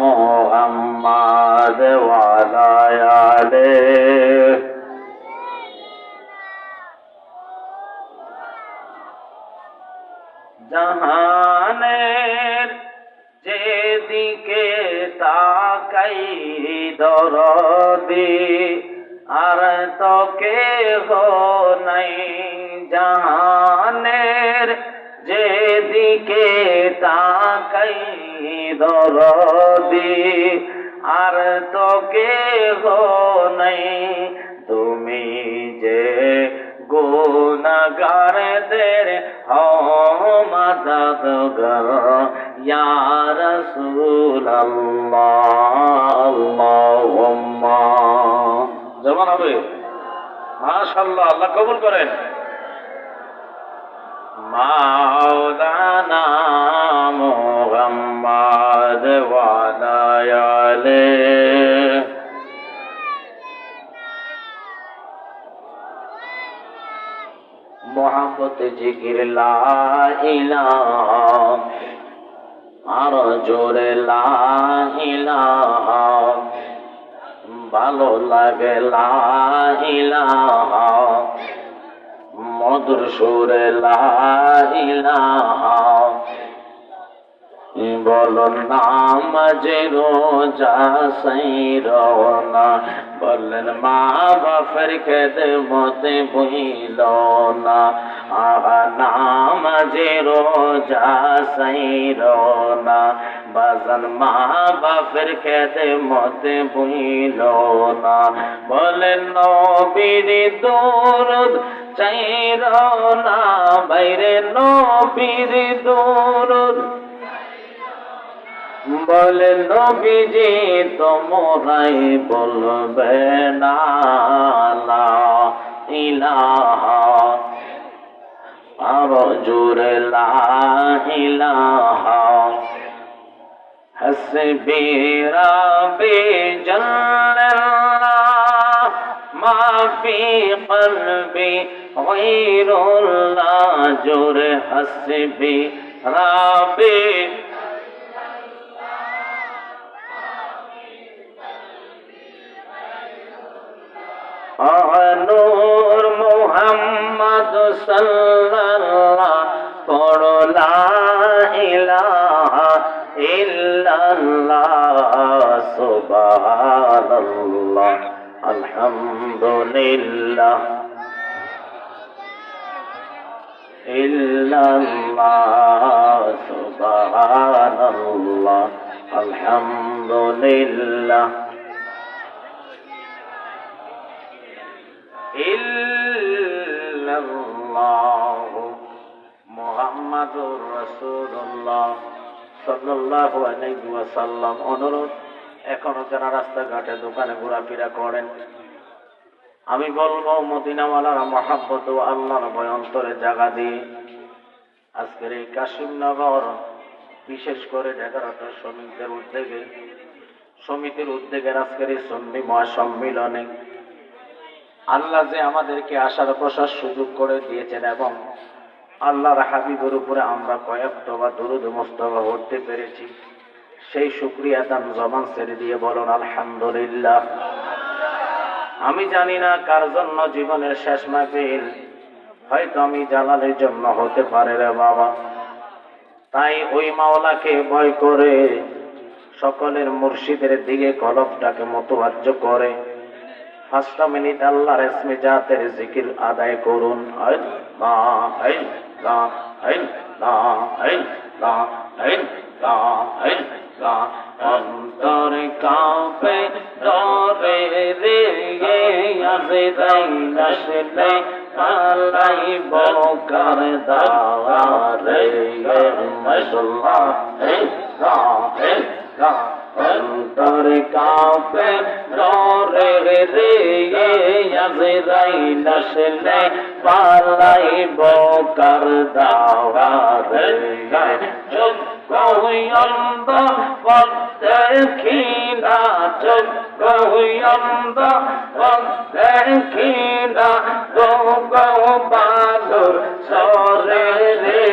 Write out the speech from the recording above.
মোহাম্মদ ওয়ালায়ালে। জাহানের যেদিকে তাকাই দরদি আর তো কেহ নাই জাহানের যেদিকে তাকাই দরদি, আর তো কেহ নাই। তুমি যে গুণাগারদের ইয়া রাসূলুল্লাহ। আল্লাহুম্মা জবান হবে। মাশাআল্লাহ, আল্লাহ কবুল করেন। মাওলানা মোহাম্মত জিকির লা ইলাহা আর জোরে ভালো লাগে লা ইলাহা মধুর সুরে লা ইলাহা বলো নাম যে রোজা সেই রওনা। বললেন, মা বাপের খেদে মতে বইল না। আহা, নাম যে রোজা সেই রওনা। বাজান, মা বাপের খেদে মতে বইল না। বলেন নবীর দৌরদ চাই না বাইরে নবীর দৌরদ বলে নবীজি, তোমরাই বলবে না ইলাহা। আর জোরে লা ইলাহা। হসবি রাবি জাল্লাল্লাহ মা ফি কলবি গায়রুল্লাহ। জোরে হসবি রাবি মোহাম্মদ সাল্লাল্লাহ পড়ো লা ইলাহা ইল্লাল্লাহ সুবহানাল্লাহ আলহামদুলিল্লাহ। ইল্লাল্লাহ সুবহানাল্লাহ আলহামদুলিল্লাহ। ইল্লাল্লাহ মুহাম্মাদুর রাসূলুল্লাহ সাল্লাল্লাহু আলাইহি ওয়াসাল্লাম। অনুরোধ, এখনও যারা রাস্তাঘাটে দোকানে ঘোরাফেরা করেন, আমি বলব মদিনাওয়ালার মহাব্বত ও আল্লাহর ভয় অন্তরে জাগা দিয়ে। আজকের এই কাশিমনগর, বিশেষ করে এগারোটা শ্রমিকদের উদ্যোগে সমিতির উদ্যোগের আজকের এই সন্ধি মহাসম্মিলনে আল্লাহ যে আমাদেরকে আসার প্রসার সুযোগ করে দিয়েছেন এবং আল্লাহর হাবিবের উপরে আমরা কয়েকটা দরুদ মোস্তফা করতে পেরেছি। সেই শুক্রিয়া দান জবান ছেড়ে দিয়ে বলুন, আলহামদুলিল্লাহ। আমি জানি না কার জন্য জীবনের শেষ মাহফিল, হয়তো আমি জালালের জন্য হতে পারে রে বাবা। তাই ওই মাওলাকে ভয় করে সকলের মুর্শিদের দিকে কলবটাকে মতবাজ্য করে। পাঁচটা মিনিট আল্লাহর ইসমে জাতের জিকির আদায় করুন। অন্তর কাঁপে, ডরে রে আসে তাই আসলে পালাই বকার দাওয়ারে মাশাআল্লাহ আল্লাহ অন্তর কাঁপে ডরে রে আজরাই নসলে পালাই বকার দাওয়ারে চুপ কহিয়ন্দ পদ্মখিনা চুপ কহিয়ন্দ পদ্মখিনা গো গো বাদুর সরে রে